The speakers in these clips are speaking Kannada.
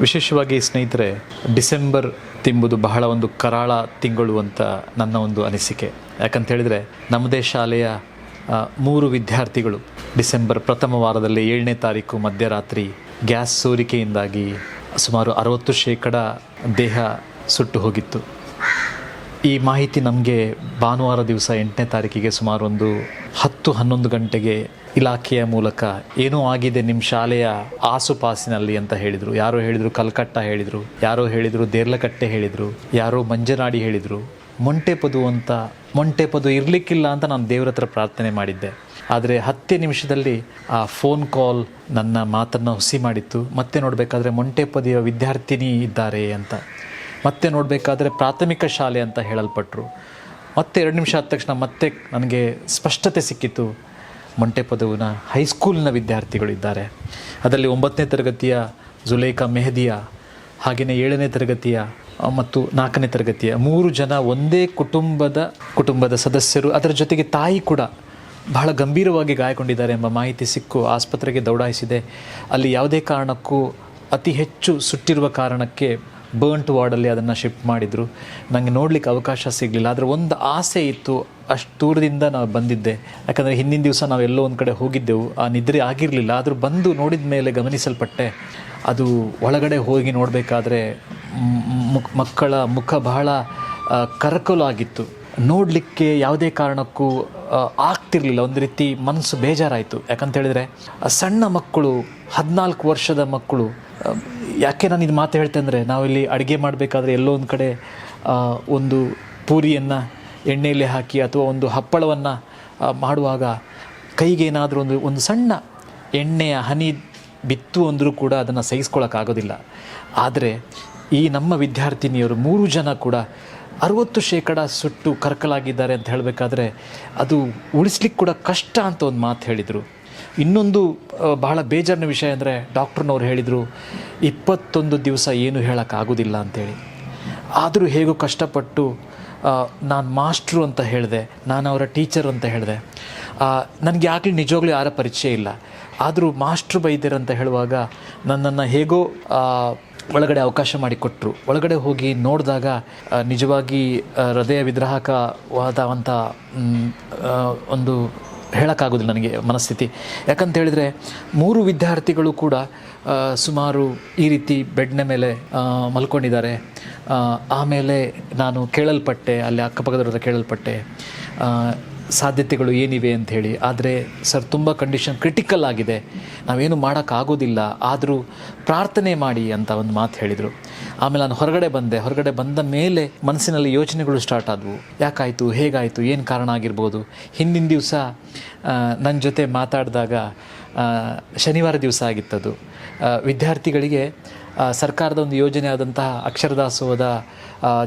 ವಿಶೇಷವಾಗಿ ಸ್ನೇಹಿತರೆ, ಡಿಸೆಂಬರ್ ತಿಂಬುದು ಬಹಳ ಒಂದು ಕರಾಳ ತಿಂಗಳು ಅಂತ ನನ್ನ ಒಂದು ಅನಿಸಿಕೆ. ಯಾಕಂತ ಹೇಳಿದರೆ, ನಮ್ಮದೇ ಶಾಲೆಯ ಮೂರು ವಿದ್ಯಾರ್ಥಿಗಳು ಡಿಸೆಂಬರ್ ಪ್ರಥಮ ವಾರದಲ್ಲಿ ಏಳನೇ ತಾರೀಕು ಮಧ್ಯರಾತ್ರಿ ಗ್ಯಾಸ್ ಸೋರಿಕೆಯಿಂದಾಗಿ ಸುಮಾರು ಅರವತ್ತು ಶೇಕಡ ದೇಹ ಸುಟ್ಟು ಹೋಗಿತ್ತು. ಈ ಮಾಹಿತಿ ನಮಗೆ ಭಾನುವಾರ ದಿವಸ ಎಂಟನೇ ತಾರೀಕಿಗೆ ಸುಮಾರು ಒಂದು ಹತ್ತು ಹನ್ನೊಂದು ಗಂಟೆಗೆ ಇಲಾಖೆಯ ಮೂಲಕ ಏನೂ ಆಗಿದೆ ನಿಮ್ಮ ಶಾಲೆಯ ಆಸುಪಾಸಿನಲ್ಲಿ ಅಂತ ಹೇಳಿದರು. ಯಾರೋ ಹೇಳಿದರು ಕಲ್ಕಟ್ಟ ಹೇಳಿದರು, ಯಾರೋ ಹೇಳಿದರು ದೇರ್ಲಕಟ್ಟೆ ಹೇಳಿದರು, ಯಾರೋ ಮಂಜನಾಡಿ ಹೇಳಿದರು. ಮೊಂಟೆಪದು ಅಂತ ಮೊಂಟೆಪದು ಇರಲಿಕ್ಕಿಲ್ಲ ಅಂತ ನಾನು ದೇವರ ಹತ್ರ ಪ್ರಾರ್ಥನೆ ಮಾಡಿದ್ದೆ. ಆದರೆ ಹತ್ತೇ ನಿಮಿಷದಲ್ಲಿ ಆ ಫೋನ್ ಕಾಲ್ ನನ್ನ ಮಾತನ್ನು ಹುಸಿ ಮಾಡಿತ್ತು. ಮತ್ತೆ ನೋಡಬೇಕಾದ್ರೆ ಮೊಂಟೆಪದಿಯ ವಿದ್ಯಾರ್ಥಿನಿ ಇದ್ದಾರೆ ಅಂತ. ಮತ್ತೆ ನೋಡಬೇಕಾದ್ರೆ ಪ್ರಾಥಮಿಕ ಶಾಲೆ ಅಂತ ಹೇಳಲ್ಪಟ್ಟರು ಮತ್ತೆ ಎರಡು ನಿಮಿಷ ಆದ ತಕ್ಷಣ ಮತ್ತೆ ನನಗೆ ಸ್ಪಷ್ಟತೆ ಸಿಕ್ಕಿತು ಮೊಂಟೆಪದವಿನ ಹೈಸ್ಕೂಲಿನ ವಿದ್ಯಾರ್ಥಿಗಳು ಇದ್ದಾರೆ. ಅದರಲ್ಲಿ ಒಂಬತ್ತನೇ ತರಗತಿಯ ಜುಲೇಖಾ ಮೆಹದಿಯ ಹಾಗೆಯೇ ಏಳನೇ ತರಗತಿಯ ಮತ್ತು ನಾಲ್ಕನೇ ತರಗತಿಯ ಮೂರು ಜನ ಒಂದೇ ಕುಟುಂಬದ ಕುಟುಂಬದ ಸದಸ್ಯರು. ಅದರ ಜೊತೆಗೆ ತಾಯಿ ಕೂಡ ಬಹಳ ಗಂಭೀರವಾಗಿ ಗಾಯಗೊಂಡಿದ್ದಾರೆ ಎಂಬ ಮಾಹಿತಿ ಸಿಕ್ಕು ಆಸ್ಪತ್ರೆಗೆ ದೌಡಾಯಿಸಿದೆ. ಅಲ್ಲಿ ಯಾವುದೇ ಕಾರಣಕ್ಕೂ ಅತಿ ಹೆಚ್ಚು ಸುಟ್ಟಿರುವ ಕಾರಣಕ್ಕೆ ಬರ್ಂಟ್ ವಾರ್ಡಲ್ಲಿ ಅದನ್ನು ಶಿಫ್ಟ್ ಮಾಡಿದರು. ನನಗೆ ನೋಡಲಿಕ್ಕೆ ಅವಕಾಶ ಸಿಗಲಿಲ್ಲ. ಆದರೆ ಒಂದು ಆಸೆ ಇತ್ತು, ಅಷ್ಟು ದೂರದಿಂದ ನಾವು ಬಂದಿದ್ದೆ. ಯಾಕಂದರೆ ಹಿಂದಿನ ದಿವಸ ನಾವೆಲ್ಲೋ ಒಂದು ಕಡೆ ಹೋಗಿದ್ದೆವು. ಆ ನಿದ್ರೆ ಆಗಿರಲಿಲ್ಲ. ಆದರೂ ಬಂದು ನೋಡಿದ ಮೇಲೆ ಗಮನಿಸಲ್ಪಟ್ಟೆ, ಅದು ಒಳಗಡೆ ಹೋಗಿ ನೋಡಬೇಕಾದ್ರೆ ಮಕ್ಕಳ ಮುಖ ಬಹಳ ಕರಕಲಾಗಿತ್ತು ನೋಡಲಿಕ್ಕೆ ಯಾವುದೇ ಕಾರಣಕ್ಕೂ ಆಗ್ತಿರಲಿಲ್ಲ. ಒಂದು ರೀತಿ ಮನಸ್ಸು ಬೇಜಾರಾಯಿತು. ಯಾಕಂತ ಹೇಳಿದರೆ, ಆ ಸಣ್ಣ ಮಕ್ಕಳು, ಹದಿನಾಲ್ಕು ವರ್ಷದ ಮಕ್ಕಳು ಯಾಕೆ ನಾನು ಇದು ಮಾತು ಹೇಳ್ತೆ ಅಂದರೆ, ನಾವಿಲ್ಲಿ ಅಡುಗೆ ಮಾಡಬೇಕಾದ್ರೆ ಎಲ್ಲೋ ಒಂದು ಕಡೆ ಒಂದು ಪೂರಿಯನ್ನು ಎಣ್ಣೆಯಲ್ಲಿ ಹಾಕಿ ಅಥವಾ ಒಂದು ಹಪ್ಪಳವನ್ನು ಮಾಡುವಾಗ ಕೈಗೆ ಏನಾದರೂ ಒಂದು ಒಂದು ಸಣ್ಣ ಎಣ್ಣೆಯ ಹನಿ ಬಿತ್ತು ಅಂದರೂ ಕೂಡ ಅದನ್ನು ಸಹಿಸ್ಕೊಳ್ಳೋಕ್ಕಾಗೋದಿಲ್ಲ ಆದರೆ ಈ ನಮ್ಮ ವಿದ್ಯಾರ್ಥಿನಿಯರು ಮೂರು ಜನ ಕೂಡ ಅರುವತ್ತು ಶೇಕಡ ಸುಟ್ಟು ಕರ್ಕಲಾಗಿದ್ದಾರೆ ಅಂತ ಹೇಳಬೇಕಾದ್ರೆ ಅದು ಉಳಿಸ್ಲಿಕ್ಕೆ ಕೂಡ ಕಷ್ಟ ಅಂತ ಒಂದು ಮಾತು ಹೇಳಿದರು. ಇನ್ನೊಂದು ಬಹಳ ಬೇಜಾರಿನ ವಿಷಯ ಅಂದರೆ ಡಾಕ್ಟ್ರನವ್ರು ಹೇಳಿದರು, ಇಪ್ಪತ್ತೊಂದು ದಿವಸ ಏನು ಹೇಳೋಕ್ಕಾಗೋದಿಲ್ಲ ಅಂಥೇಳಿ ಆದರೂ ಹೇಗೋ ಕಷ್ಟಪಟ್ಟು ನಾನು ಮಾಸ್ಟ್ರು ಅಂತ ಹೇಳಿದೆ, ನಾನು ಅವರ ಟೀಚರ್ ಅಂತ ಹೇಳಿದೆ. ನನಗೆ ಯಾಕೆ ನಿಜವಾಗ್ಲೂ ಯಾರ ಪರಿಚಯ ಇಲ್ಲ. ಆದರೂ ಮಾಸ್ಟ್ರು ಅಂತ ಹೇಳುವಾಗ ನನ್ನನ್ನು ಹೇಗೋ ಒಳಗಡೆ ಅವಕಾಶ ಮಾಡಿಕೊಟ್ರು. ಒಳಗಡೆ ಹೋಗಿ ನೋಡಿದಾಗ ನಿಜವಾಗಿ ಹೃದಯ ವಿದ್ರಾಹಕವಾದಂಥ ಒಂದು ಹೇಳೋಕ್ಕಾಗೋದಿಲ್ಲ ನನಗೆ ಮನಸ್ಥಿತಿ. ಯಾಕಂತ ಹೇಳಿದರೆ ಮೂರು ವಿದ್ಯಾರ್ಥಿಗಳು ಕೂಡ ಸುಮಾರು ಈ ರೀತಿ ಬೆಡ್ನ ಮೇಲೆ ಮಲ್ಕೊಂಡಿದ್ದಾರೆ. ಆಮೇಲೆ ನಾನು ಕೇಳಲ್ಪಟ್ಟೆ, ಅಲ್ಲಿ ಅಕ್ಕಪಕ್ಕದವ್ರ ಕೇಳಲ್ಪಟ್ಟೆ. ಸಾಧ್ಯತೆಗಳು ಏನಿವೆ ಅಂತ ಹೇಳಿ. ಆದರೆ ಸರ್ ತುಂಬ ಕಂಡೀಷನ್ ಕ್ರಿಟಿಕಲ್ ಆಗಿದೆ. ನಾವೇನು ಮಾಡೋಕ್ಕಾಗೋದಿಲ್ಲ. ಆದರೂ ಪ್ರಾರ್ಥನೆ ಮಾಡಿ ಅಂತ ಒಂದು ಮಾತು ಹೇಳಿದರು. ಆಮೇಲೆ ನಾನು ಹೊರಗಡೆ ಬಂದೆ. ಹೊರಗಡೆ ಬಂದ ಮೇಲೆ ಮನಸ್ಸಿನಲ್ಲಿ ಯೋಚನೆಗಳು ಸ್ಟಾರ್ಟ್ ಆದವು. ಯಾಕಾಯಿತು? ಹೇಗಾಯಿತು? ಏನು ಕಾರಣ ಆಗಿರ್ಬೋದು? ಹಿಂದಿನ ದಿವಸ ನನ್ನ ಜೊತೆ ಮಾತಾಡಿದಾಗ ಶನಿವಾರ ದಿವಸ ಆಗಿತ್ತದು. ವಿದ್ಯಾರ್ಥಿಗಳಿಗೆ ಸರ್ಕಾರದ ಒಂದು ಯೋಜನೆ ಆದಂತಹ ಅಕ್ಷರದಾಸೋಹದ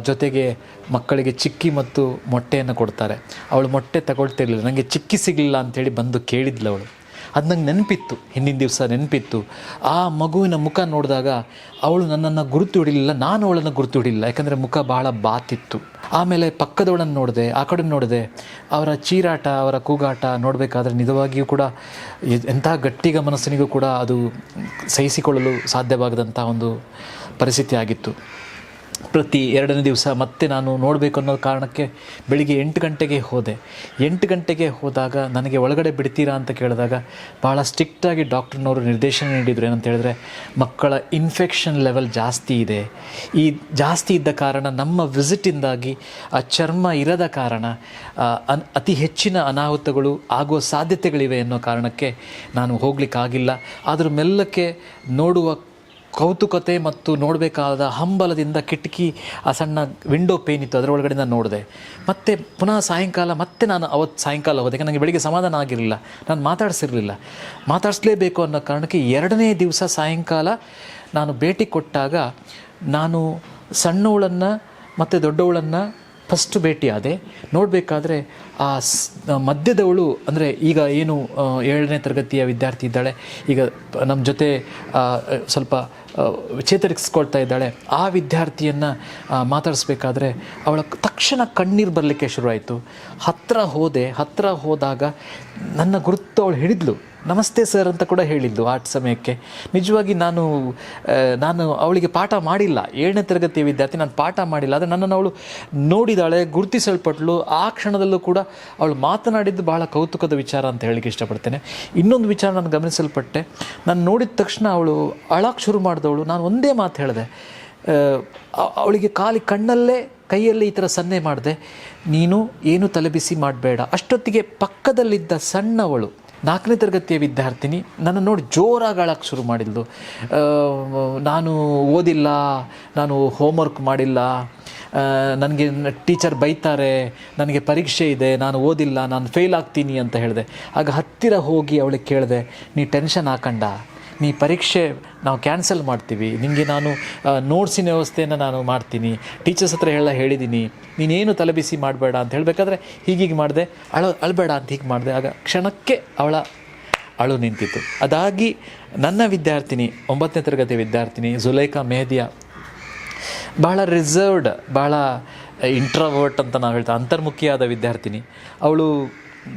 ಜೊತೆಗೆ ಮಕ್ಕಳಿಗೆ ಚಿಕ್ಕಿ ಮತ್ತು ಮೊಟ್ಟೆಯನ್ನು ಕೊಡ್ತಾರೆ. ಅವಳು ಮೊಟ್ಟೆ ತಗೊಳ್ತಿರ್ಲಿಲ್ಲ. ನನಗೆ ಚಿಕ್ಕಿ ಸಿಗಲಿಲ್ಲ ಅಂಥೇಳಿ ಬಂದು ಕೇಳಿದ್ಲು ಅವಳು. ಅದು ನಂಗೆ ನೆನಪಿತ್ತು, ಹಿಂದಿನ ದಿವಸ ನೆನಪಿತ್ತು. ಆ ಮಗುವಿನ ಮುಖ ನೋಡಿದಾಗ ಅವಳು ನನ್ನನ್ನು ಗುರುತು ಹಿಡಿಲಿಲ್ಲ, ನಾನು ಅವಳನ್ನು ಗುರುತು ಹಿಡಿಲಿಲ್ಲ. ಯಾಕಂದರೆ ಮುಖ ಬಹಳ ಬಾತಿತ್ತು. ಆಮೇಲೆ ಪಕ್ಕದವಳನ್ನು ನೋಡಿದೆ, ಆ ಕಡೆ ನೋಡಿದೆ, ಅವರ ಚೀರಾಟ, ಅವರ ಕೂಗಾಟ ನೋಡಬೇಕಾದ್ರೆ ನಿಜವಾಗಿಯೂ ಕೂಡ ಎಂಥ ಗಟ್ಟಿಗ ಮನಸ್ಸಿನಿಗೂ ಕೂಡ ಅದು ಸಹಿಸಿಕೊಳ್ಳಲು ಸಾಧ್ಯವಾಗದಂಥ ಒಂದು ಪರಿಸ್ಥಿತಿ ಆಗಿತ್ತು. ಪ್ರತಿ ಎರಡನೇ ದಿವಸ ಮತ್ತೆ ನಾನು ನೋಡಬೇಕು ಅನ್ನೋ ಕಾರಣಕ್ಕೆ ಬೆಳಿಗ್ಗೆ ಎಂಟು ಗಂಟೆಗೆ ಹೋದೆ. ಎಂಟು ಗಂಟೆಗೆ ಹೋದಾಗ ನನಗೆ ಒಳಗಡೆ ಬಿಡ್ತೀರಾ ಅಂತ ಕೇಳಿದಾಗ ಭಾಳ ಸ್ಟ್ರಿಕ್ಟಾಗಿ ಡಾಕ್ಟ್ರನವರು ನಿರ್ದೇಶನ ನೀಡಿದರು. ಏನಂತ ಹೇಳಿದ್ರೆ ಮಕ್ಕಳ ಇನ್ಫೆಕ್ಷನ್ ಲೆವೆಲ್ ಜಾಸ್ತಿ ಇದೆ. ಈ ಜಾಸ್ತಿ ಇದ್ದ ಕಾರಣ ನಮ್ಮ ವಿಸಿಟಿಂದಾಗಿ ಆ ಚರ್ಮ ಇರದ ಕಾರಣ ಅತಿ ಹೆಚ್ಚಿನ ಅನಾಹುತಗಳು ಆಗುವ ಸಾಧ್ಯತೆಗಳಿವೆ ಅನ್ನೋ ಕಾರಣಕ್ಕೆ ನಾನು ಹೋಗಲಿಕ್ಕಾಗಿಲ್ಲ. ಆದರೂ ಮೆಲ್ಲಕ್ಕೆ ನೋಡುವ ಕೌತುಕತೆ ಮತ್ತು ನೋಡಬೇಕಾದ ಹಂಬಲದಿಂದ ಕಿಟಕಿ, ಆ ಸಣ್ಣ ವಿಂಡೋ ಪೇನ್ ಇತ್ತು, ಅದರ ಒಳಗಡೆ ನಾನು ನೋಡಿದೆ. ಮತ್ತೆ ಪುನಃ ಸಾಯಂಕಾಲ, ಮತ್ತೆ ನಾನು ಅವತ್ತು ಸಾಯಂಕಾಲ ಹೋದೆ ನನಗೆ ಬೆಳಿಗ್ಗೆ ಸಮಾಧಾನ ಆಗಿರಲಿಲ್ಲ. ನಾನು ಮಾತಾಡಿಸಿರಲಿಲ್ಲ. ಮಾತಾಡಿಸ್ಲೇಬೇಕು ಅನ್ನೋ ಕಾರಣಕ್ಕೆ ಎರಡನೇ ದಿವಸ ಸಾಯಂಕಾಲ ನಾನು ಭೇಟಿ ಕೊಟ್ಟಾಗ ನಾನು ಸಣ್ಣವಳನ್ನು ಮತ್ತು ದೊಡ್ಡವಳನ್ನು ಫಸ್ಟ್ ಭೇಟಿಯಾದೆ. ನೋಡಬೇಕಾದ್ರೆ ಆ ಮಧ್ಯದವಳು, ಅಂದರೆ ಈಗ ಏನು ಏಳನೇ ತರಗತಿಯ ವಿದ್ಯಾರ್ಥಿ ಇದ್ದಾಳೆ. ಈಗ ನಮ್ಮ ಜೊತೆ ಸ್ವಲ್ಪ ಚೇತರಿಸ್ಕೊಳ್ತಾ ಇದ್ದಾಳೆ. ಆ ವಿದ್ಯಾರ್ಥಿಯನ್ನು ಮಾತಾಡಿಸ್ಬೇಕಾದ್ರೆ ಅವಳ ತಕ್ಷಣ ಕಣ್ಣೀರು ಬರಲಿಕ್ಕೆ ಶುರುವಾಯಿತು. ಹತ್ತಿರ ಹೋದೆ ಹತ್ತಿರ ಹೋದಾಗ ನನ್ನ ಗುರುತು ಅವಳು ಹಿಡಿದ್ಲು. ನಮಸ್ತೆ ಸರ್ ಅಂತ ಕೂಡ ಹೇಳಿದ್ದು ಆ ಸಮಯಕ್ಕೆ. ನಿಜವಾಗಿ ನಾನು ನಾನು ಅವಳಿಗೆ ಪಾಠ ಮಾಡಿಲ್ಲ. ಏಳನೇ ತರಗತಿಯ ವಿದ್ಯಾರ್ಥಿ, ನಾನು ಪಾಠ ಮಾಡಿಲ್ಲ. ಆದರೆ ನನ್ನನ್ನು ಅವಳು ನೋಡಿದಾಳೆ, ಗುರುತಿಸಲ್ಪಟ್ಳು. ಆ ಕ್ಷಣದಲ್ಲೂ ಕೂಡ ಅವಳು ಮಾತನಾಡಿದ್ದು ಬಹಳ ಕೌತುಕದ ವಿಚಾರ ಅಂತ ಹೇಳಿಕ್ಕೆ ಇಷ್ಟಪಡ್ತೇನೆ. ಇನ್ನೊಂದು ವಿಚಾರ ನಾನು ಗಮನಿಸಲ್ಪಟ್ಟೆ. ನಾನು ನೋಡಿದ ತಕ್ಷಣ ಅವಳು ಅಳಕ್ಕೆ ಶುರು ಮಾಡಿದವಳು. ನಾನು ಒಂದೇ ಮಾತು ಹೇಳಿದೆ. ಅವಳಿಗೆ ಖಾಲಿ ಕಣ್ಣಲ್ಲೇ, ಕೈಯಲ್ಲಿ ಈ ಥರ ಸನ್ನೆ ಮಾಡಿದೆ. ನೀನು ಏನು ತಲೆಬಿಸಿ ಮಾಡಬೇಡ. ಅಷ್ಟೊತ್ತಿಗೆ ಪಕ್ಕದಲ್ಲಿದ್ದ ಸಣ್ಣವಳು ನಾಲ್ಕನೇ ತರಗತಿಯ ವಿದ್ಯಾರ್ಥಿನಿ ನನ್ನ ನೋಡಿ ಜೋರಾಗಿ ಅಳಕ್ಕೆ ಶುರು ಮಾಡಿದ್ಲು. ನಾನು ಓದಿಲ್ಲ, ನಾನು ಹೋಮ್ವರ್ಕ್ ಮಾಡಿಲ್ಲ ನನಗೆ ಟೀಚರ್ ಬೈತಾರೆ, ನನಗೆ ಪರೀಕ್ಷೆ ಇದೆ, ನಾನು ಓದಿಲ್ಲ, ನಾನು ಫೇಲ್ ಆಗ್ತೀನಿ ಅಂತ ಹೇಳಿದೆ. ಆಗ ಹತ್ತಿರ ಹೋಗಿ ಅವಳಿಗೆ ಕೇಳಿದೆ, ನೀ ಟೆನ್ಷನ್ ಹಾಕಂಡ. ನೀ ಪರೀಕ್ಷೆ ನಾವು ಕ್ಯಾನ್ಸಲ್ ಮಾಡ್ತೀವಿ. ನಿಮಗೆ ನಾನು ನೋಟ್ಸಿನ ವ್ಯವಸ್ಥೆಯನ್ನು ನಾನು ಮಾಡ್ತೀನಿ. ಟೀಚರ್ಸ್ ಹತ್ರ ಎಲ್ಲ ಹೇಳಿದ್ದೀನಿ ನೀನೇನು ತಲೆಬಿಸಿ ಮಾಡಬೇಡ ಅಂತ ಹೇಳಬೇಕಾದ್ರೆ ಹೀಗೀಗೆ ಮಾಡಿದೆ. ಅಳ, ಅಳಬೇಡ ಅಂತ ಹೀಗೆ ಮಾಡಿದೆ. ಆಗ ಕ್ಷಣಕ್ಕೆ ಅವಳ ಅಳು ನಿಂತಿತ್ತು. ಅದಾಗಿ ನನ್ನ ವಿದ್ಯಾರ್ಥಿನಿ, ಒಂಬತ್ತನೇ ತರಗತಿ ವಿದ್ಯಾರ್ಥಿನಿ ಜುಲೈಕಾ ಮೆಹದಿಯಾ ಬಹಳ ರಿಸರ್ವ್ಡ್, ಬಹಳ ಇಂಟ್ರವರ್ಟ್ ಅಂತ ನಾವು ಹೇಳ್ತಾ ಅಂತರ್ಮುಖಿಯಾದ ವಿದ್ಯಾರ್ಥಿನಿ. ಅವಳು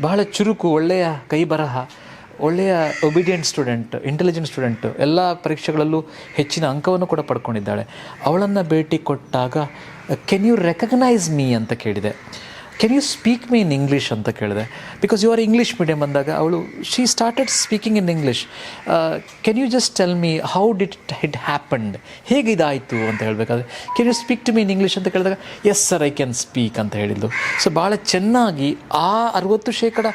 ಬಹಳ ಚುರುಕು, ಒಳ್ಳೆಯ ಕೈ ಬರಹ ಒಳ್ಳೆಯ ಒಬಿಡಿಯಂಟ್ ಸ್ಟೂಡೆಂಟ್ ಇಂಟೆಲಿಜೆಂಟ್ ಸ್ಟೂಡೆಂಟ್ ಎಲ್ಲ ಪರೀಕ್ಷೆಗಳಲ್ಲೂ ಹೆಚ್ಚಿನ ಅಂಕವನ್ನು ಕೂಡ ಪಡ್ಕೊಂಡಿದ್ದಾಳೆ. ಅವಳನ್ನು ಭೇಟಿ ಕೊಟ್ಟಾಗ ಕೆನ್ ಯು ರೆಕಗ್ನೈಸ್ ಮೀ ಅಂತ ಕೇಳಿದೆ. Can you speak me in English ಅಂತ ಕೇಳಿದೆ. Because you are English medium ಅಂದಾಗ ಅವಳು she started speaking in English can you just tell me how did it happened ಹೇಗೆ ಇದಾಯಿತು? ಅಂತ ಹೇಳಬೇಕಾದ್ರೆ can you speak to me in English ಅಂತ ಕೇಳಿದಾಗ yes sir I can speak ಅಂತ ಹೇಳಿದ್ಲು ಸೊ ಭಾಳ ಚೆನ್ನಾಗಿ ಆ ಅರುವತ್ತು ಶೇಕಡ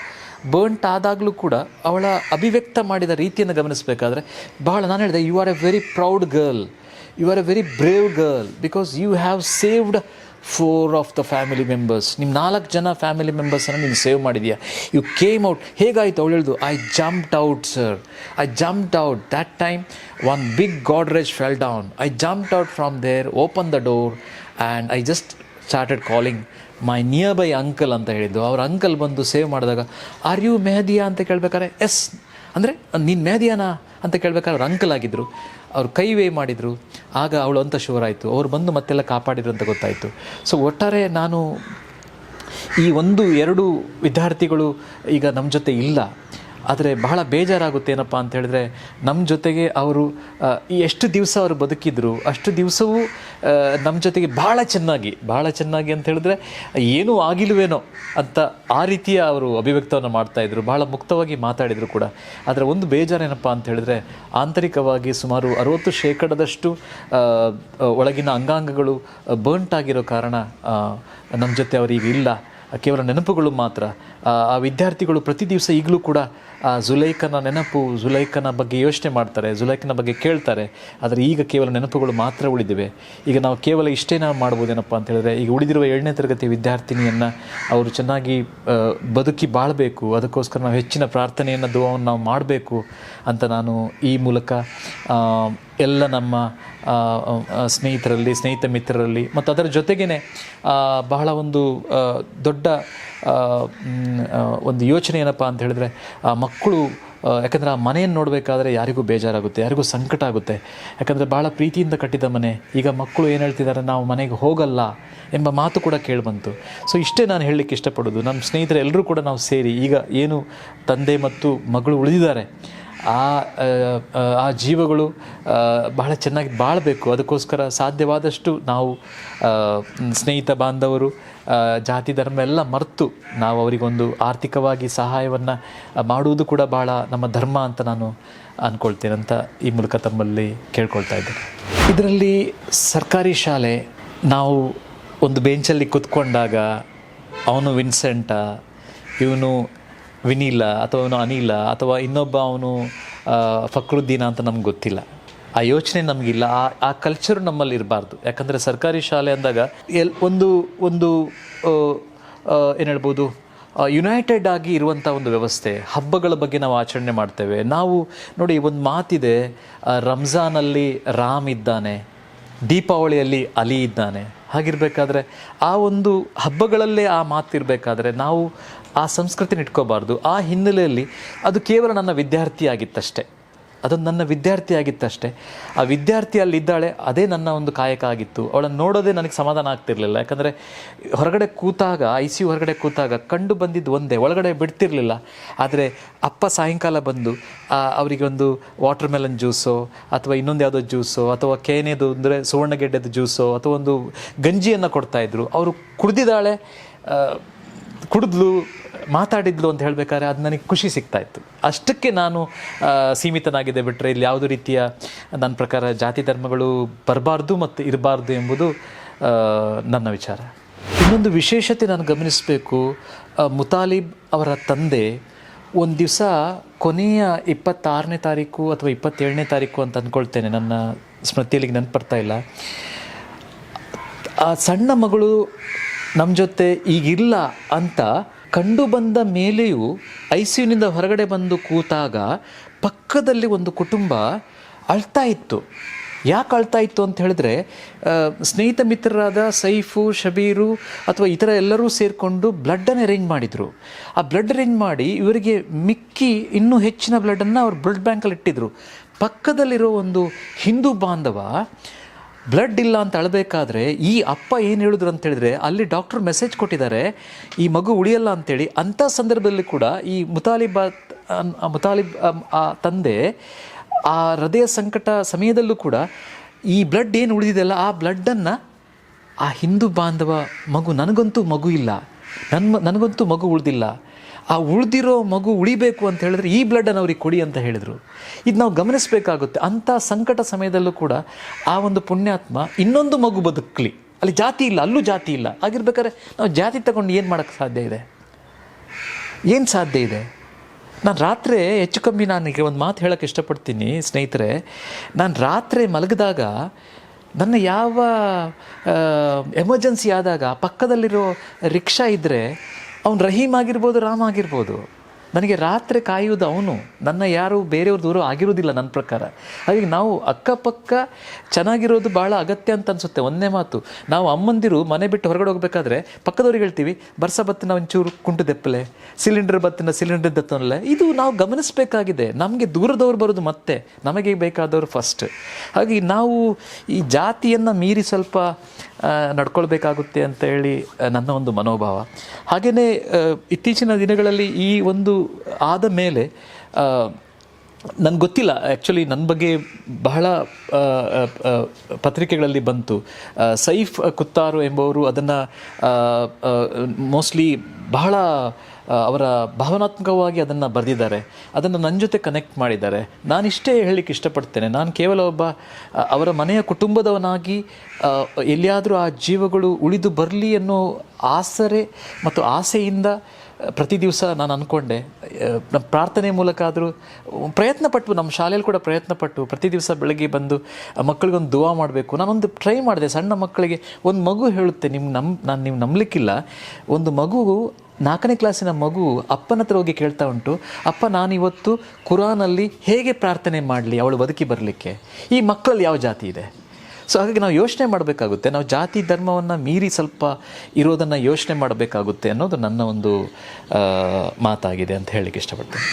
ಬರ್ಂಟ್ ಆದಾಗಲೂ ಕೂಡ ಅವಳ ಅಭಿವ್ಯಕ್ತ ಮಾಡಿದ ರೀತಿಯನ್ನು ಗಮನಿಸಬೇಕಾದ್ರೆ, ಬಹಳ ನಾನು ಹೇಳಿದೆ you are a very proud girl you are a very brave girl because you have saved four of the family members ನಿಮ್ಮ ನಾಲ್ಕು ಜನ ಫ್ಯಾಮಿಲಿ ಮೆಂಬರ್ಸನ್ನು ನೀನು ಸೇವ್ ಮಾಡಿದೀಯಾ? ಯು ಕೇಮ್ ಔಟ್ ಹೇಗಾಯಿತು ಅವಳು ಹೇಳ್ದು I jumped out sir I jumped out that time one big Godrej fell down I jumped out from there open the door and I just started calling my nearby uncle ಅಂತ ಹೇಳಿದ್ದು. ಅವ್ರ ಅಂಕಲ್ ಬಂದು ಸೇವ್ ಮಾಡಿದಾಗ ಆರ್ ಯು ಮೆಹದಿಯಾ ಅಂತ ಕೇಳಬೇಕಾದ್ರೆ ಎಸ್ ಅಂದರೆ, ನೀನು ಮೆಹದಿಯಾನಾ ಅಂತ ಕೇಳಬೇಕಾದ್ರೆ ಅವ್ರ ಅಂಕಲ್ ಆಗಿದ್ದರು ಅವ್ರು ಕೈ ವೇ ಮಾಡಿದರು. ಆಗ ಅವಳು ಅಂತ ಶೂರ್ ಆಯಿತು. ಅವ್ರು ಬಂದು ಮತ್ತೆಲ್ಲ ಕಾಪಾಡಿದ್ರು ಅಂತ ಗೊತ್ತಾಯಿತು. ಸೊ ಒಟ್ಟಾರೆ ನಾನು ಈ ಒಂದು ಎರಡು ವಿದ್ಯಾರ್ಥಿಗಳು ಈಗ ನಮ್ಮ ಜೊತೆ ಇಲ್ಲ. ಆದರೆ ಬಹಳ ಬೇಜಾರಾಗುತ್ತೆ ಏನಪ್ಪ ಅಂತ ಹೇಳಿದ್ರೆ ನಮ್ಮ ಜೊತೆಗೆ ಅವರು ಎಷ್ಟು ದಿವಸ ಅವರು ಬದುಕಿದ್ರು, ಅಷ್ಟು ದಿವಸವೂ ನಮ್ಮ ಜೊತೆಗೆ ಭಾಳ ಚೆನ್ನಾಗಿ, ಬಹಳ ಚೆನ್ನಾಗಿ ಅಂತ ಹೇಳಿದ್ರೆ ಏನೂ ಆಗಿಲ್ವೇನೋ ಅಂತ ಆ ರೀತಿಯ ಅವರು ಅಭಿವ್ಯಕ್ತವನ್ನು ಮಾಡ್ತಾಯಿದ್ರು ಬಹಳ ಮುಕ್ತವಾಗಿ ಮಾತಾಡಿದರು ಕೂಡ. ಆದರೆ ಒಂದು ಬೇಜಾರೇನಪ್ಪ ಅಂತ ಹೇಳಿದ್ರೆ ಆಂತರಿಕವಾಗಿ ಸುಮಾರು ಅರುವತ್ತು ಶೇಕಡದಷ್ಟು ಒಳಗಿನ ಅಂಗಾಂಗಗಳು ಬರ್ಂಟ್ ಆಗಿರೋ ಕಾರಣ ನಮ್ಮ ಜೊತೆ ಅವರೀಗ ಇಲ್ಲ. ಕೇವಲ ನೆನಪುಗಳು ಮಾತ್ರ. ಆ ವಿದ್ಯಾರ್ಥಿಗಳು ಪ್ರತಿ ದಿವಸ ಈಗಲೂ ಕೂಡ, ಆ, ಜುಲೈಕನ ನೆನಪು, ಜುಲೈಕನ ಬಗ್ಗೆ ಯೋಚನೆ ಮಾಡ್ತಾರೆ, ಜುಲೈಕನ ಬಗ್ಗೆ ಕೇಳ್ತಾರೆ, ಆದರೆ ಈಗ ಕೇವಲ ನೆನಪುಗಳು ಮಾತ್ರ ಉಳಿದಿವೆ. ಈಗ ನಾವು ಕೇವಲ ಇಷ್ಟೇ ನಾವು ಮಾಡ್ಬೋದೇನಪ್ಪ ಅಂತ ಹೇಳಿದ್ರೆ, ಈಗ ಉಳಿದಿರುವ ಏಳನೇ ತರಗತಿ ವಿದ್ಯಾರ್ಥಿನಿಯನ್ನು ಅವರು ಚೆನ್ನಾಗಿ ಬದುಕಿ ಬಾಳಬೇಕು, ಅದಕ್ಕೋಸ್ಕರ ನಾವು ಹೆಚ್ಚಿನ ಪ್ರಾರ್ಥನೆಯನ್ನು ದುವನ್ನು ನಾವು ಮಾಡಬೇಕು ಅಂತ ನಾನು ಈ ಮೂಲಕ ಎಲ್ಲ ನಮ್ಮ ಸ್ನೇಹಿತರಲ್ಲಿ, ಸ್ನೇಹಿತ ಮಿತ್ರರಲ್ಲಿ, ಮತ್ತು ಅದರ ಜೊತೆಗೇ ಬಹಳ ಒಂದು ದೊಡ್ಡ ಒಂದು ಯೋಚನೆ ಏನಪ್ಪ ಅಂತ ಹೇಳಿದ್ರೆ ಆ ಮಕ್ಕಳು ಯಾಕಂದರೆ ಆ ಮನೆಯನ್ನು ನೋಡಬೇಕಾದ್ರೆ ಯಾರಿಗೂ ಬೇಜಾರಾಗುತ್ತೆ ಯಾರಿಗೂ ಸಂಕಟ ಆಗುತ್ತೆ. ಯಾಕಂದರೆ ಭಾಳ ಪ್ರೀತಿಯಿಂದ ಕಟ್ಟಿದ ಮನೆ ಈಗ ಮಕ್ಕಳು ಏನು ಹೇಳ್ತಿದ್ದಾರೆ ನಾವು ಮನೆಗೆ ಹೋಗಲ್ಲ ಎಂಬ ಮಾತು ಕೂಡ ಕೇಳಿಬಂತು ಸೊ ಇಷ್ಟೇ ನಾನು ಹೇಳಲಿಕ್ಕೆ ಇಷ್ಟಪಡೋದು ನಮ್ಮ ಸ್ನೇಹಿತರೆ ಎಲ್ಲರೂ ಕೂಡ ನಾವು ಸೇರಿ ಈಗ ಏನು ತಂದೆ ಮತ್ತು ಮಗಳು ಉಳಿದಿದ್ದಾರೆ ಆ ಆ, ಜೀವಗಳು ಬಹಳ ಚೆನ್ನಾಗಿ ಬಾಳಬೇಕು. ಅದಕ್ಕೋಸ್ಕರ ಸಾಧ್ಯವಾದಷ್ಟು ನಾವು ಸ್ನೇಹಿತ ಬಾಂಧವರು ಜಾತಿ ಧರ್ಮ ಎಲ್ಲ ಮರೆತು ನಾವು ಅವರಿಗೊಂದು ಆರ್ಥಿಕವಾಗಿ ಸಹಾಯವನ್ನು ಮಾಡುವುದು ಕೂಡ ಭಾಳ ನಮ್ಮ ಧರ್ಮ ಅಂತ ನಾನು ಅಂದ್ಕೊಳ್ತೇನೆ ಅಂತ ಈ ಮೂಲಕ ತಮ್ಮಲ್ಲಿ ಕೇಳ್ಕೊಳ್ತಾ ಇದ್ದೇನೆ. ಇದರಲ್ಲಿ ಸರ್ಕಾರಿ ಶಾಲೆ ನಾವು ಒಂದು ಬೆಂಚಲ್ಲಿ ಕುತ್ಕೊಂಡಾಗ ಅವನು ವಿನ್ಸೆಂಟ, ಇವನು ವಿನೀಲ ಅಥವಾ ಅವನು ಅನಿಲ ಅಥವಾ ಇನ್ನೊಬ್ಬ ಅವನು ಫಕ್ರುದ್ದೀನ ಅಂತ ನಮ್ಗೆ ಗೊತ್ತಿಲ್ಲ. ಆ ಯೋಚನೆ ನಮಗಿಲ್ಲ. ಆ ಆ ಕಲ್ಚರು ನಮ್ಮಲ್ಲಿ ಇರಬಾರ್ದು. ಯಾಕಂದರೆ ಸರ್ಕಾರಿ ಶಾಲೆ ಅಂದಾಗ ಎಲ್, ಒಂದು ಒಂದು ಏನು ಹೇಳ್ಬೋದು ಯುನೈಟೆಡ್ ಆಗಿ ಇರುವಂಥ ಒಂದು ವ್ಯವಸ್ಥೆ, ಹಬ್ಬಗಳ ಬಗ್ಗೆ ನಾವು ಆಚರಣೆ ಮಾಡ್ತೇವೆ. ನಾವು ನೋಡಿ, ಒಂದು ಮಾತಿದೆ ರಂಜಾನಲ್ಲಿ ರಾಮ್ ಇದ್ದಾನೆ, ದೀಪಾವಳಿಯಲ್ಲಿ ಅಲಿ ಇದ್ದಾನೆ. ಹಾಗಿರಬೇಕಾದ್ರೆ ಆ ಒಂದು ಹಬ್ಬಗಳಲ್ಲೇ ಆ ಮಾತಿರಬೇಕಾದ್ರೆ ನಾವು ಆ ಸಂಸ್ಕೃತಿನ ಇಟ್ಕೋಬಾರ್ದು. ಆ ಹಿನ್ನೆಲೆಯಲ್ಲಿ ಅದು ಕೇವಲ ನನ್ನ ವಿದ್ಯಾರ್ಥಿ ಆಗಿತ್ತಷ್ಟೇ. ಅದೊಂದು ನನ್ನ ವಿದ್ಯಾರ್ಥಿ ಆಗಿತ್ತಷ್ಟೇ ಆ ವಿದ್ಯಾರ್ಥಿ ಅಲ್ಲಿದ್ದಾಳೆ ಅದೇ ನನ್ನ ಒಂದು ಕಾಯಕ ಆಗಿತ್ತು. ಅವಳನ್ನು ನೋಡೋದೇ ನನಗೆ ಸಮಾಧಾನ ಆಗ್ತಿರ್ಲಿಲ್ಲ. ಯಾಕಂದರೆ ಹೊರಗಡೆ ಕೂತಾಗ, ಐ ಸಿ ಹೊರಗಡೆ ಕೂತಾಗ ಕಂಡು ಬಂದಿದ್ದು ಒಂದೇ, ಒಳಗಡೆ ಬಿಡ್ತಿರ್ಲಿಲ್ಲ. ಆದರೆ ಅಪ್ಪ ಸಾಯಂಕಾಲ ಬಂದು ಅವರಿಗೆ ಒಂದು ವಾಟರ್ ಮೆಲನ್ ಜ್ಯೂಸೋ ಅಥವಾ ಇನ್ನೊಂದು ಯಾವುದೋ ಜ್ಯೂಸೋ ಅಥವಾ ಕೇನೆದು ಅಂದರೆ ಸುವರ್ಣಗೆಡ್ಡೆದು ಜ್ಯೂಸೋ ಅಥವಾ ಒಂದು ಗಂಜಿಯನ್ನು ಕೊಡ್ತಾಯಿದ್ರು ಅವರು ಕುಡ್ದಿದ್ದಾಳೆ ಕುಡಿದ್ಲು ಮಾತಾಡಿದ್ಲು ಅಂತ ಹೇಳಬೇಕಾದ್ರೆ ಅದು ನನಗೆ ಖುಷಿ ಸಿಗ್ತಾ ಇತ್ತು. ಅಷ್ಟಕ್ಕೆ ನಾನು ಸೀಮಿತನಾಗಿದೆ ಬಿಟ್ಟರೆ ಇಲ್ಲಿ ಯಾವುದೇ ರೀತಿಯ ನನ್ನ ಪ್ರಕಾರ ಜಾತಿ ಧರ್ಮಗಳು ಬರಬಾರ್ದು ಮತ್ತು ಇರಬಾರ್ದು ಎಂಬುದು ನನ್ನ ವಿಚಾರ. ಇನ್ನೊಂದು ವಿಶೇಷತೆ ನಾನು ಗಮನಿಸಬೇಕು ಮುತಾಲಿಬ್ ಅವರ ತಂದೆ ಒಂದು ದಿವಸ ಕೊನೆಯ ಇಪ್ಪತ್ತಾರನೇ ತಾರೀಕು ಅಥವಾ ಇಪ್ಪತ್ತೇಳನೇ ತಾರೀಕು ಅಂತ ಅಂದ್ಕೊಳ್ತೇನೆ, ನನ್ನ ಸ್ಮೃತಿಯಲ್ಲಿ ನೆನಪು ಬರ್ತಾ ಇಲ್ಲ. ಆ ಸಣ್ಣ ಮಗಳು ನಮ್ಮ ಜೊತೆ ಈಗಿಲ್ಲ ಅಂತ ಕಂಡು ಬಂದ ಮೇಲೆಯೂ ಐ ಸಿ ಯುನಿಂದ ಹೊರಗಡೆ ಬಂದು ಕೂತಾಗ ಪಕ್ಕದಲ್ಲಿ ಒಂದು ಕುಟುಂಬ ಅಳ್ತಾ ಇತ್ತು. ಯಾಕೆ ಅಳ್ತಾ ಇತ್ತು ಅಂತ ಹೇಳಿದ್ರೆ ಸ್ನೇಹಿತ ಮಿತ್ರರಾದ ಸೈಫು, ಶಬೀರು ಅಥವಾ ಇತರ ಎಲ್ಲರೂ ಸೇರಿಕೊಂಡು ಬ್ಲಡ್ಡನ್ನು ಅರೇಂಜ್ ಮಾಡಿದರು. ಆ ಬ್ಲಡ್ ಅರೇಂಜ್ ಮಾಡಿ ಇವರಿಗೆ ಮಿಕ್ಕಿ ಇನ್ನೂ ಹೆಚ್ಚಿನ ಬ್ಲಡ್ಡನ್ನು ಅವ್ರು ಬ್ಲಡ್ ಬ್ಯಾಂಕಲ್ಲಿ ಇಟ್ಟಿದ್ರು. ಪಕ್ಕದಲ್ಲಿರೋ ಒಂದು ಹಿಂದೂ ಬಾಂಧವ ಬ್ಲಡ್ ಇಲ್ಲ ಅಂತ ಅಳಬೇಕಾದ್ರೆ ಈ ಅಪ್ಪ ಏನು ಹೇಳಿದ್ರು ಅಂತ ಹೇಳಿದ್ರೆ ಅಲ್ಲಿ ಡಾಕ್ಟರ್ ಮೆಸೇಜ್ ಕೊಟ್ಟಿದ್ದಾರೆ, ಈ ಮಗು ಉಳಿಯಲ್ಲ ಅಂತೇಳಿ. ಅಂಥ ಸಂದರ್ಭದಲ್ಲಿ ಕೂಡ ಈ ಮುತಾಲಿಬ್ ಮುತಾಲಿಬ್, ಆ ತಂದೆ ಆ ಹೃದಯ ಸಂಕಟ ಸಮಯದಲ್ಲೂ ಕೂಡ ಈ ಬ್ಲಡ್ ಏನು ಉಳಿದಿದೆಯಲ್ಲ ಆ ಬ್ಲಡ್ಡನ್ನು ಆ ಹಿಂದೂ ಬಾಂಧವ ಮಗು, ನನಗಂತೂ ಮಗು ಇಲ್ಲ. ನನ್ನ ನನಗಂತೂ ಮಗು ಉಳಿದಿಲ್ಲ. ಆ ಉಳಿದಿರೋ ಮಗು ಉಳಿಬೇಕು ಅಂತ ಹೇಳಿದ್ರೆ ಈ ಬ್ಲಡ್ಡನ್ನು ಅವ್ರಿಗೆ ಕೊಡಿ ಅಂತ ಹೇಳಿದರು. ಇದು ನಾವು ಗಮನಿಸಬೇಕಾಗುತ್ತೆ. ಅಂಥ ಸಂಕಟ ಸಮಯದಲ್ಲೂ ಕೂಡ ಆ ಒಂದು ಪುಣ್ಯಾತ್ಮ ಇನ್ನೊಂದು ಮಗು ಬದುಕಲಿ. ಅಲ್ಲಿ ಜಾತಿ ಇಲ್ಲ, ಅಲ್ಲೂ ಜಾತಿ ಇಲ್ಲ. ಆಗಿರ್ಬೇಕಾದ್ರೆ ನಾವು ಜಾತಿ ತಗೊಂಡು ಏನು ಮಾಡೋಕ್ಕೆ ಸಾಧ್ಯ ಇದೆ? ಏನು ಸಾಧ್ಯ ಇದೆ? ನಾನು ರಾತ್ರಿ ಹೆಚ್ಚು ಕಮ್ಮಿ ನಾನು ಈಗ ಒಂದು ಮಾತು ಹೇಳೋಕ್ಕೆ ಇಷ್ಟಪಡ್ತೀನಿ ಸ್ನೇಹಿತರೆ. ನಾನು ರಾತ್ರಿ ಮಲಗಿದಾಗ ನನ್ನ ಯಾವ ಎಮರ್ಜೆನ್ಸಿ ಆದಾಗ ಪಕ್ಕದಲ್ಲಿರೋ ರಿಕ್ಷಾ ಇದ್ದರೆ ಅವ್ನು ರಹೀಮ್ ಆಗಿರ್ಬೋದು ರಾಮ್ ಆಗಿರ್ಬೋದು. ನನಗೆ ರಾತ್ರಿ ಕಾಯುವುದು ಅವನು. ನನ್ನ ಯಾರು ಬೇರೆಯವ್ರ ದೂರ ಆಗಿರೋದಿಲ್ಲ ನನ್ನ ಪ್ರಕಾರ. ಹಾಗಾಗಿ ನಾವು ಅಕ್ಕಪಕ್ಕ ಚೆನ್ನಾಗಿರೋದು ಭಾಳ ಅಗತ್ಯ ಅಂತ ಅನಿಸುತ್ತೆ, ಒಂದೇ ಮಾತು. ನಾವು ಅಮ್ಮಂದಿರು ಮನೆ ಬಿಟ್ಟು ಹೊರಗಡೆ ಹೋಗಬೇಕಾದ್ರೆ ಪಕ್ಕದವ್ರಿಗೆ ಹೇಳ್ತೀವಿ, ಬರ್ಸ ಬತ್ತಿನ ಒಂಚೂರು ಕುಂಟು ದೆಪ್ಪಲೆ ಸಿಲಿಂಡರ್ ಬತ್ತಿನ ಸಿಲಿಂಡರ್ ದತ್ತನಲ್ಲ ಇದು ನಾವು ಗಮನಿಸಬೇಕಾಗಿದೆ. ನಮಗೆ ದೂರದವ್ರು ಬರೋದು ಮತ್ತೆ, ನಮಗೆ ಬೇಕಾದವರು ಫಸ್ಟ್ ಹಾಗೆ ನಾವು ಈ ಜಾತಿಯನ್ನು ಮೀರಿ ಸ್ವಲ್ಪ ನಡ್ಕೊಳ್ಬೇಕಾಗುತ್ತೆ ಅಂತ ಹೇಳಿ, ನನ್ನ ಒಂದು ಮನೋಭಾವ. ಹಾಗೆಯೇ ಇತ್ತೀಚಿನ ದಿನಗಳಲ್ಲಿ ಈ ಒಂದು ಆದ ಮೇಲೆ ನನಗೆ ಗೊತ್ತಿಲ್ಲ. ಆ್ಯಕ್ಚುಲಿ ನನ್ನ ಬಗ್ಗೆ ಬಹಳ ಪತ್ರಿಕೆಗಳಲ್ಲಿ ಬಂತು. ಸೈಫ್ ಕುತ್ತಾರು ಎಂಬುವರು ಅದನ್ನು ಮೋಸ್ಟ್ಲಿ ಬಹಳ ಅವರ ಭಾವನಾತ್ಮಕವಾಗಿ ಅದನ್ನು ಬರೆದಿದ್ದಾರೆ. ಅದನ್ನು ನನ್ನ ಜೊತೆ ಕನೆಕ್ಟ್ ಮಾಡಿದ್ದಾರೆ. ನಾನು ಇಷ್ಟೇ ಹೇಳಲಿಕ್ಕೆ ಇಷ್ಟಪಡ್ತೇನೆ. ನಾನು ಕೇವಲ ಒಬ್ಬ ಅವರ ಮನೆಯ ಕುಟುಂಬದವನಾಗಿ ಎಲ್ಲಿಯಾದರೂ ಆ ಜೀವಗಳು ಉಳಿದು ಬರಲಿ ಅನ್ನೋ ಆಸರೆ ಮತ್ತು ಆಸೆಯಿಂದ ಪ್ರತಿ ದಿವಸ ನಾನು ಅಂದ್ಕೊಂಡೆ ನಮ್ಮ ಪ್ರಾರ್ಥನೆ ಮೂಲಕ ಆದರೂ ಪ್ರಯತ್ನ ಪಟ್ಟು ನಮ್ಮ ಶಾಲೆಯಲ್ಲಿ ಕೂಡ ಪ್ರಯತ್ನ ಪಟ್ಟು ಪ್ರತಿ ದಿವಸ ಬೆಳಗ್ಗೆ ಬಂದು ಮಕ್ಕಳಿಗೊಂದು ದುವಾ ಮಾಡಬೇಕು. ನಾನೊಂದು ಟ್ರೈ ಮಾಡಿದೆ, ಸಣ್ಣ ಮಕ್ಕಳಿಗೆ ಒಂದು ಮಗು ಹೇಳುತ್ತೆ ನಿಮ್ಮ ನಮ್, ನಾನು ನೀವು ನಂಬಲಿಕ್ಕಿಲ್ಲ. ಒಂದು ಮಗು, ನಾಲ್ಕನೇ ಕ್ಲಾಸಿನ ಮಗು ಅಪ್ಪನ ಹತ್ರ ಹೋಗಿ ಕೇಳ್ತಾ ಉಂಟು, ಅಪ್ಪ ನಾನಿವತ್ತು ಕುರಾನಲ್ಲಿ ಹೇಗೆ ಪ್ರಾರ್ಥನೆ ಮಾಡಲಿ, ಅವಳು ಬದುಕಿ ಬರಲಿಕ್ಕೆ? ಈ ಮಕ್ಕಳಲ್ಲಿ ಯಾವ ಜಾತಿ ಇದೆ? ಸೊ ಹಾಗಾಗಿ ನಾವು ಯೋಚನೆ ಮಾಡಬೇಕಾಗುತ್ತೆ. ನಾವು ಜಾತಿ ಧರ್ಮವನ್ನು ಮೀರಿ ಸ್ವಲ್ಪ ಇರೋದನ್ನು ಯೋಚನೆ ಮಾಡಬೇಕಾಗುತ್ತೆ ಅನ್ನೋದು ನನ್ನ ಒಂದು ಮಾತಾಗಿದೆ ಅಂತ ಹೇಳಲಿಕ್ಕೆ ಇಷ್ಟಪಡ್ತೇನೆ.